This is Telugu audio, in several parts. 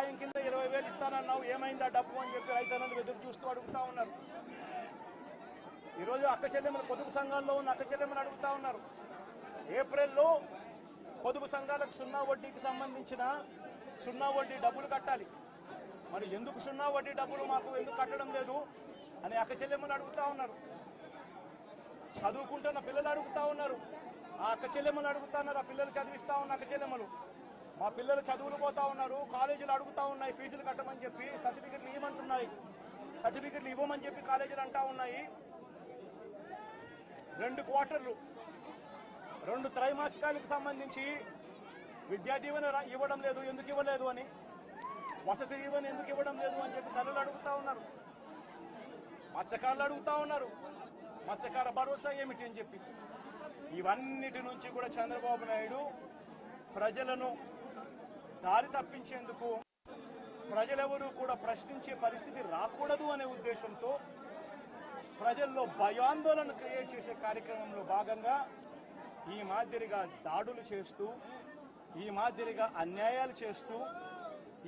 సాయం కింద ఇరవై వేలు ఇస్తానన్నావు ఏమైందా డబ్బు అని చెప్పి రైతులను ఎదురు చూస్తూ అడుగుతా ఉన్నారు. ఈరోజు అక్క చెల్లెమ్మల పొదుపు సంఘాల్లో ఉన్న అక్క చెల్లెమ్మలు అడుగుతా ఉన్నారు. ఏప్రిల్లో పొదుపు సంఘాలకు సున్నా వడ్డీకి సంబంధించిన సున్నా వడ్డీ డబ్బులు కట్టాలి. మరి ఎందుకు సున్నా వడ్డీ డబ్బులు మాకు ఎందుకు కట్టడం లేదు అని అక్క చెల్లెమ్మలు అడుగుతా ఉన్నారు. చదువుకుంటున్న పిల్లలు అడుగుతా ఉన్నారు. ఆ అక్క చెల్లెమ్మలు అడుగుతా ఉన్నారు ఆ పిల్లలు చదివిస్తా ఉన్న అక్క చెల్లెమ్మలు. మా పిల్లలు చదువులు పోతా ఉన్నారు కాలేజీలు అడుగుతా ఉన్నాయి ఫీజులు కట్టమని చెప్పి సర్టిఫికెట్లు ఇవ్వమంటున్నాయి. సర్టిఫికెట్లు ఇవ్వమని చెప్పి కాలేజీలు అంటా ఉన్నాయి. రెండు క్వార్టర్లు రెండు త్రైమాసికాలకు సంబంధించి విద్యా దీవెన రా- ఇవ్వడం లేదు ఎందుకు ఇవ్వలేదు అని. వసతి దీవెన ఎందుకు ఇవ్వడం లేదు అని చెప్పి తల్లులు అడుగుతా ఉన్నారు. మత్స్యకారులు అడుగుతా ఉన్నారు. మత్స్యకార భరోసా ఏమిటి అని చెప్పి. ఇవన్నిటి నుంచి కూడా చంద్రబాబు నాయుడు ప్రజలను దారి తప్పించేందుకు ప్రజలెవరూ కూడా ప్రశ్నించే పరిస్థితి రాకూడదు అనే ఉద్దేశంతో ప్రజల్లో భయాందోళన క్రియేట్ చేసే కార్యక్రమంలో భాగంగా ఈ మాదిరిగా దాడులు చేస్తూ ఈ మాదిరిగా అన్యాయాలు చేస్తూ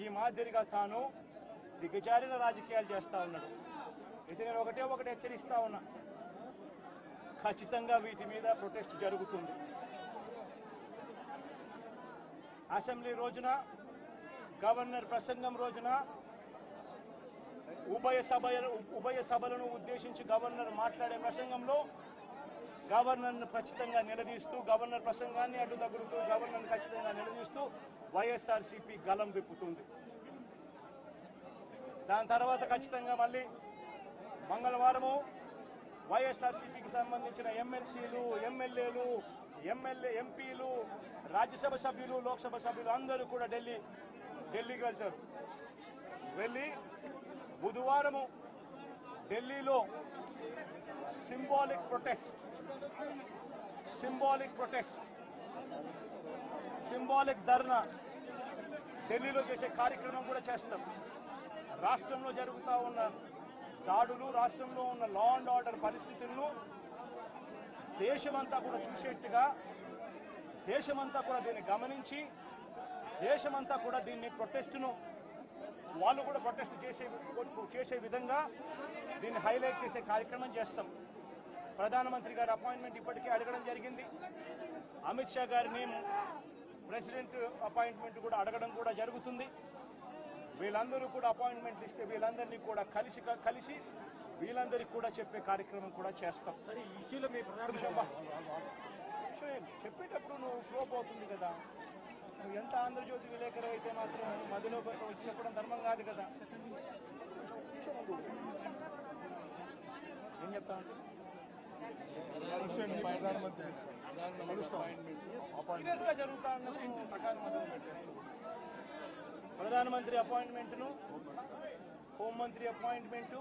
ఈ మాదిరిగా తాను దిగజారిన రాజకీయాలు చేస్తా ఉన్నాడు. ఇది నేను ఒకటే ఒకటి హెచ్చరిస్తా ఉన్నా. ఖచ్చితంగా వీటి మీద ప్రొటెస్ట్ జరుగుతుంది. అసెంబ్లీ రోజున గవర్నర్ ప్రసంగం రోజున ఉభయ సభ ఉభయ సభలను ఉద్దేశించి గవర్నర్ మాట్లాడే ప్రసంగంలో గవర్నర్ను ఖచ్చితంగా నిలదీస్తూ గవర్నర్ ప్రసంగాన్ని అడ్డు తగులుతూ గవర్నర్ను ఖచ్చితంగా నిలదీస్తూ వైఎస్ఆర్సీపీ గలం విప్పుతుంది. దాని తర్వాత ఖచ్చితంగా మళ్ళీ మంగళవారము వైఎస్ఆర్సీపీకి సంబంధించిన ఎమ్మెల్సీలు ఎమ్మెల్యేలు ఎమ్మెల్యే ఎంపీలు రాజ్యసభ సభ్యులు లోక్సభ సభ్యులు అందరూ కూడా ఢిల్లీ ఢిల్లీకి వెళ్తారు. వెళ్ళి బుధవారము ఢిల్లీలో symbolic protest symbolic protest symbolic dharna ఢిల్లీలో చేసే కార్యక్రమం కూడా చేస్తాం. రాష్ట్రంలో జరుగుతూ ఉన్న దాడులు రాష్ట్రంలో ఉన్న లా అండ్ ఆర్డర్ పరిస్థితులను దేశమంతా కూడా చూసేట్టుగా దేశమంతా కూడా దీన్ని గమనించి దేశమంతా కూడా దీన్ని ప్రొటెస్ట్ను వాళ్ళు కూడా ప్రొటెస్ట్ చేసే చేసే విధంగా దీన్ని హైలైట్ చేసే కార్యక్రమం చేస్తాం. ప్రధానమంత్రి గారి అపాయింట్మెంట్ ఇప్పటికే అడగడం జరిగింది. అమిత్ షా గారిని ప్రెసిడెంట్ అపాయింట్మెంట్ కూడా అడగడం కూడా జరుగుతుంది. వీళ్ళందరూ కూడా అపాయింట్మెంట్ ఇస్తే వీళ్ళందరినీ కూడా కలిసి కలిసి వీళ్ళందరికీ కూడా చెప్పే కార్యక్రమం కూడా చేస్తాం. సరే ఈ ఇష్యూలో మీ చెప్పేటప్పుడు నువ్వు ఫ్లో పోతుంది కదా. నువ్వు ఎంత ఆంధ్రజ్యోతి విలేకరు అయితే మాత్రం మధ్యలో వచ్చి చెప్పడం ధర్మం కాదు కదా. ఏం చెప్తా జరుగుతా మొదలు. ప్రధానమంత్రి అపాయింట్మెంట్ను హోంమంత్రి అపాయింట్మెంటు